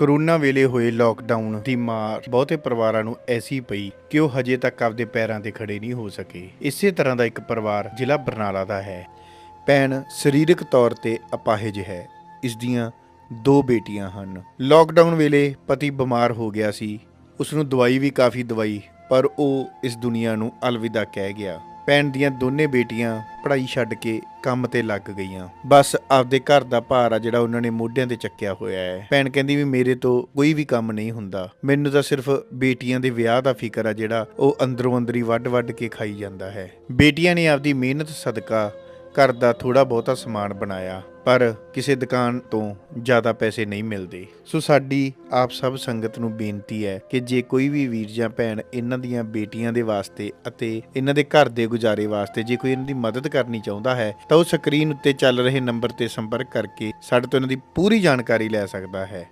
Corona ਵੇਲੇ ਹੋਏ lockdown ਦੀ ਮਾਰ ਬਹੁਤੇ ਪਰਿਵਾਰਾਂ ਨੂੰ ਐਸੀ ਪਈ ਕਿ ਉਹ ਹਜੇ ਤੱਕ ਆਪਦੇ ਪੈਰਾਂ ਤੇ ਖੜੇ ਨਹੀਂ ਹੋ ਸਕੇ। ਇਸੇ ਤਰ੍ਹਾਂ ਦਾ ਇੱਕ ਪਰਿਵਾਰ ਜ਼ਿਲ੍ਹਾ ਬਰਨਾਲਾ ਦਾ ਹੈ। ਭੈਣ ਸਰੀਰਕ ਤੌਰ ਤੇ ਅਪਾਹਿਜ ਹੈ। ਇਸ ਦੀਆਂ ਦੋ ਬੇਟੀਆਂ ਹਨ। ਲੋਕਡਾਊਨ ਵੇਲੇ ਪਤੀ ਬਿਮਾਰ ਹੋ ਗਿਆ ਸੀ। ਉਸ ਨੂੰ ਦਵਾਈ ਵੀ ਕਾਫੀ ਦਵਾਈ, ਪਰ ਉਹ ਇਸ ਦੁਨੀਆ ਨੂੰ ਅਲਵਿਦਾ ਕਹਿ ਗਿਆ। ਭੈਣ ਦੀਆਂ ਦੋਨੇ ਬੇਟੀਆਂ ਪੜ੍ਹਾਈ ਛੱਡ ਕੇ ਕੰਮ ਤੇ ਲੱਗ ਗਈਆਂ। ਬਸ ਆਪਦੇ ਘਰ ਦਾ ਭਾਰ ਆ ਜਿਹੜਾ ਉਹਨਾਂ ਨੇ ਮੋਢਿਆਂ ਤੇ ਚੱਕਿਆ ਹੋਇਆ ਹੈ। ਭੈਣ ਕਹਿੰਦੀ ਵੀ ਮੇਰੇ ਤੋਂ ਕੋਈ ਵੀ ਕੰਮ ਨਹੀਂ ਹੁੰਦਾ। ਮੈਨੂੰ ਤਾਂ ਸਿਰਫ ਬੇਟੀਆਂ ਦੇ ਵਿਆਹ ਦਾ ਫਿਕਰ ਆ ਜਿਹੜਾ ਉਹ ਅੰਦਰੋਂ ਅੰਦਰੀ ਵੱਡ-ਵੱਡ ਕੇ ਖਾਈ ਜਾਂਦਾ ਹੈ। ਬੇਟੀਆਂ ਨੇ ਆਪਦੀ ਮਿਹਨਤ, ਸਦਕਾ ਘਰ ਦਾ ਥੋੜਾ ਬਹੁਤਾ ਸਮਾਨ ਬਣਾਇਆ, ਪਰ ਕਿਸੇ ਦੁਕਾਨ ਤੋਂ ਜ਼ਿਆਦਾ ਪੈਸੇ ਨਹੀਂ ਮਿਲਦੇ। ਸੋ ਸਾਡੀ ਆਪ ਸਭ ਸੰਗਤ ਨੂੰ ਬੇਨਤੀ ਹੈ ਕਿ ਜੇ ਕੋਈ ਵੀ ਵੀਰ ਜਾਂ ਭੈਣ ਇਹਨਾਂ ਦੀਆਂ ਬੇਟੀਆਂ ਦੇ ਵਾਸਤੇ ਅਤੇ ਇਹਨਾਂ ਦੇ ਘਰ ਦੇ ਗੁਜ਼ਾਰੇ ਵਾਸਤੇ ਜੇ ਕੋਈ ਇਹਨਾਂ ਦੀ ਮਦਦ ਕਰਨੀ ਚਾਹੁੰਦਾ ਹੈ, ਤਾਂ ਉਹ ਸਕਰੀਨ ਉੱਤੇ ਚੱਲ ਰਹੇ ਨੰਬਰ ਤੇ ਸੰਪਰਕ ਕਰਕੇ ਸਾਡੇ ਤੋਂ ਇਹਨਾਂ ਦੀ ਪੂਰੀ ਜਾਣਕਾਰੀ ਲੈ ਸਕਦਾ ਹੈ।